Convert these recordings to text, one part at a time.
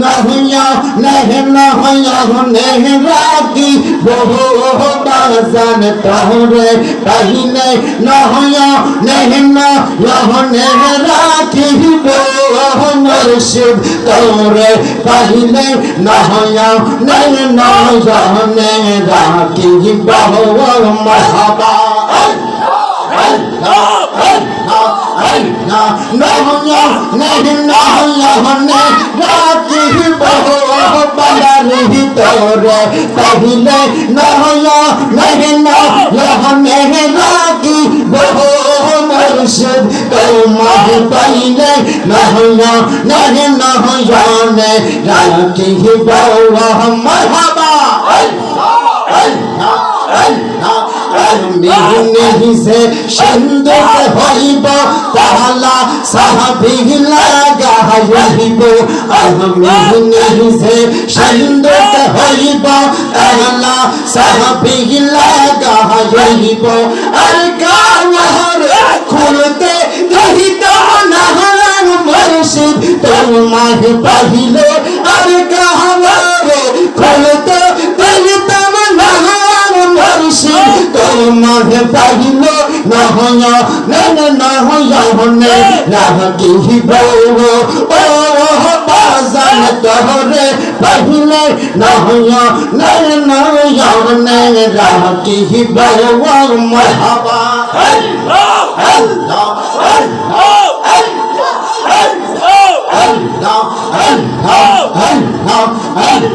নহয়া নেহে নহয়া নেহে রাখি বহু বাজান তোরে পাইলে নহয়া নেহে নহয়া নেহে রাখি বহু মুর্শিদ তোরে পাইলে নহয়া নেহে নহয়া নেহে রাখি বহু মহাবা। পহিলে নহয় নহে নহনে রাখি বহু মুর্শিদ তোমার পাইলে নহয় নহে নহয়নে রাখি বহু মরহাবা মিহি সে সুন্দর হইব তাহলা সাহাবি লাগাইব মিহি সে সুন্দর হইব তাহলা সাহাবি লাগাইব আর কাওয়ার খুলতে রহিত না মুর্শিদ তোমার পাহিলে আর কাওয়ার খুলতে রহিত না মুর্শিদ তোমার পাহিল নহয় নন নহয় হনে রাহকি বৌ ও বাজান তহরে পাহিলে নহয় নন নহয় হনে রাহকি বৌ মরহাবা আল্লাহ আল্লাহ আল্লাহ আল্লাহ আল্লাহ আল্লাহ আল্লাহ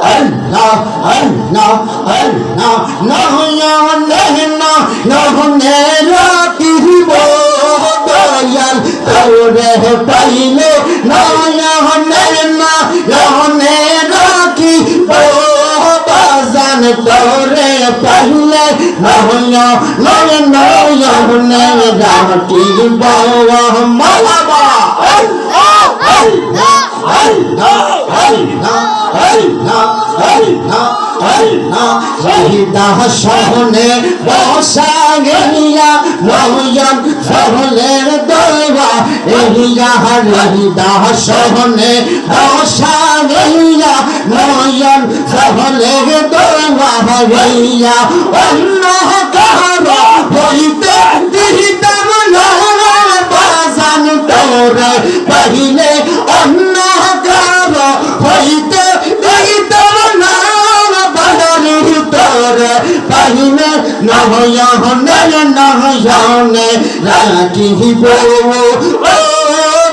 Allah, Allah, Allah, নহয়া নহনা নহনে রাখিব দয়াল তোরে পাইলে নহয়া নহনা নহনে রাখিব বাজান তোরে পাইলে নহয়া নহনা নহনে রাখিব মালাবা আল্লাহ আল্লাহ আল্লাহ আল্লাহ শহীদা সহনে বসা গেলিয়া নয়ন সহলের দৈবা এহিয়া রহিদা সহনে বসা গেলিয়া নয়ন সহলের দৈবা হইয়া অন্য কাহার হইতে পাহিলে নহয়া হনে নহয়ানে রাখিব ও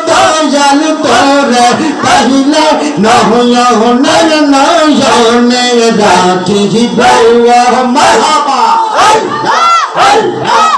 দয়াল তোরে পাহিলে নহয়া হনে নহয়ানে রাখিব মহাবা আল্লাহ আল্লাহ